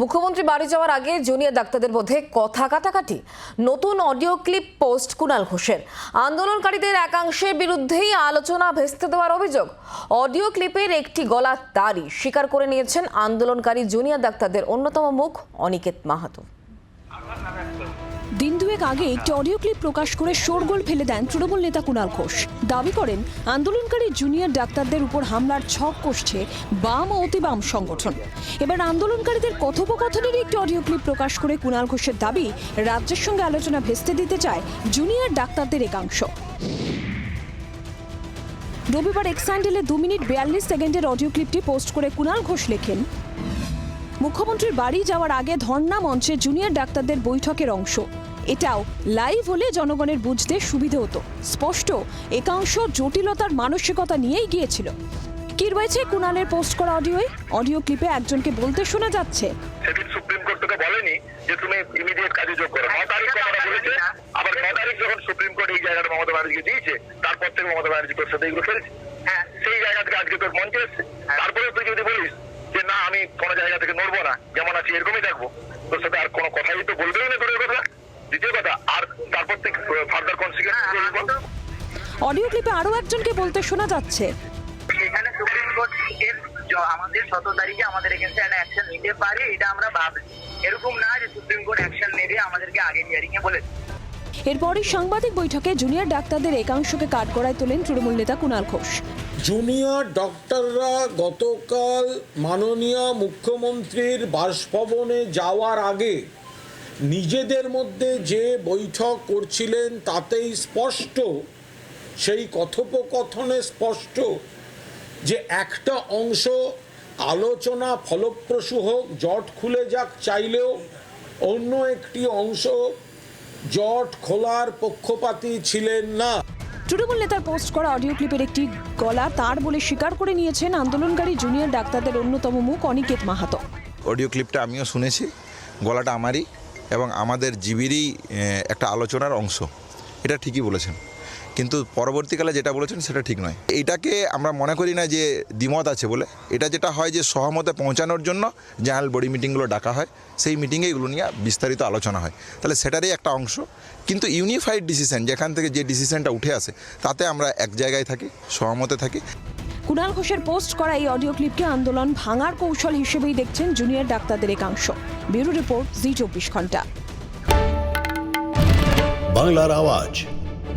মুখ্যমন্ত্রী বাড়ি যাওয়ার আগে জুনিয়র ডাক্তারদের মধ্যে কথা কাটাকাটি। নতুন অডিও ক্লিপ পোস্ট কুনাল ঘোষের। আন্দোলনকারীদের একাংশের বিরুদ্ধেই আলোচনা ভেস্তে দেওয়ার অভিযোগ। অডিও ক্লিপের একটি গলা তারই স্বীকার করে নিয়েছেন আন্দোলনকারী জুনিয়র ডাক্তারদের অন্যতম মুখ অনিকেত মাহাতো। দিন দুয়েক আগে একটি অডিও ক্লিপ প্রকাশ করে শোরগোল ফেলে দেন তৃণমূল নেতা কুণাল ঘোষ। দাবি করেন, আন্দোলনকারী জুনিয়র ডাক্তারদের উপর হামলার ছক কষছে বাম ও অতি বাম সংগঠন। এবার আন্দোলনকারীদের কথোপকথনের একটি অডিও ক্লিপ প্রকাশ করে কুণাল ঘোষের দাবি, রাজ্যের সঙ্গে আলোচনা ভেস্তে দিতে চায় জুনিয়র ডাক্তারদের একাংশ। রবিবার এক্সান্ডেলে দু মিনিট বিয়াল্লিশ সেকেন্ডের অডিও ক্লিপটি পোস্ট করে কুণাল ঘোষ লেখেন মুখ্যমন্ত্রীর বাড়ি যাওয়ার আগে ধর্ণা মঞ্চে জুনিয়র ডাক্তারদের বৈঠকের অংশ। এটাও লাইভ হলে জনগণের বুঝতে সুবিধে হতো। স্পষ্ট একাংশ জটিলতার মানসিকতা নিয়েই গিয়েছিল। কি রয়েছে কুণালের পোস্ট করা অডিওয়? অডিও ক্লিপে একজনকে বলতে শোনা যাচ্ছে। সেদিন সুপ্রিম কোর্ট তোকে বলেনি যে তুমি ইমিডিয়েট কাজে যোগ করো। ন তারিখ কথাটা বলেছে আবার ন তারিখ যখন সুপ্রিম কোর্ট এই জায়গাটা মমতা ব্যানার্জিকে দিয়েছে তারপর থেকে মমতা ব্যানার্জি তোর সাথে এগুলো ফেলছে হ্যাঁ। সেই জায়গা থেকে আজকে তোর মঞ্চে এসছে। তারপরে তুই যদি বলিস কোনো জায়গা থেকে নড়বো না। যেমন আছি এরকমই থাকব। তোর সাথে আর কোনো কথাই তো বলবেই না তোর কথা। দ্বিতীয় কথা আর তারপর তুই ফার্দার কনসিকুয়েন্স অডিও ক্লিপে আরও একজনকে বলতে শোনা যাচ্ছে। এখানে সুপ্রিম কোর্ট এর আমাদের সতেরো তারিখে আমাদের এগেন্সে একটা অ্যাকশন নিতে পারে এটা আমরা ভাবছি। এরকম না যে সুপ্রিম কোর্ট অ্যাকশন নেবে আমাদেরকে আগে হিয়ারিং এ বলে এরপরই সাংবাদিক বৈঠকে জুনিয়র ডাক্তারদের একাংশকে কাঠগড়ায় তোলেন তৃণমূল নেতা কুণাল ঘোষ। জুনিয়র ডক্টররা গতকাল মাননীয় মুখ্যমন্ত্রীর বাসভবনে যাওয়ার আগে নিজেদের মধ্যে যে বৈঠক করছিলেন তাতেই স্পষ্ট, সেই কথোপকথনে স্পষ্ট যে একটা অংশ আলোচনা ফলপ্রসূ হোক, জট খুলে যাক চাইলেও অন্য একটি অংশ জট খোলার পক্ষপাতী ছিলেন না। তৃণমূল নেতার পোস্ট করা অডিও ক্লিপের একটি গলা তার বলে স্বীকার করে নিয়েছেন আন্দোলনকারী জুনিয়র ডাক্তারদের অন্যতম মুখ অনিকেত মাহাতো। অডিও ক্লিপটা আমিও শুনেছি গলাটা আমারই এবং আমাদের জিবিরই একটা আলোচনার অংশ। এটা ঠিকই বলেছেন। কিন্তু পরবর্তীকালে যেটা বলেছেন সেটা ঠিক নয়। এটাকে আমরা মনে করি না যে দ্বিমত আছে বলে। এটা যেটা হয় যে সহমতে পৌঁছানোর জন্য জেনারেল বডি মিটিংগুলো ডাকা হয় সেই মিটিংয়ে এগুলো নিয়ে বিস্তারিত আলোচনা হয়। তাহলে সেটারই একটা অংশ। কিন্তু ইউনিফাইড ডিসিশন যেখান থেকে যে ডিসিশনটা উঠে আসে তাতে আমরা এক জায়গায় থাকি সহমতে থাকি। কুণাল ঘোষের পোস্ট করা এই অডিও ক্লিপকে আন্দোলন ভাঙার কৌশল হিসেবেই দেখছেন জুনিয়র ডাক্তারদের একাংশ। ব্যুরো রিপোর্ট জি চব্বিশ ঘণ্টা। বাংলার আওয়াজ।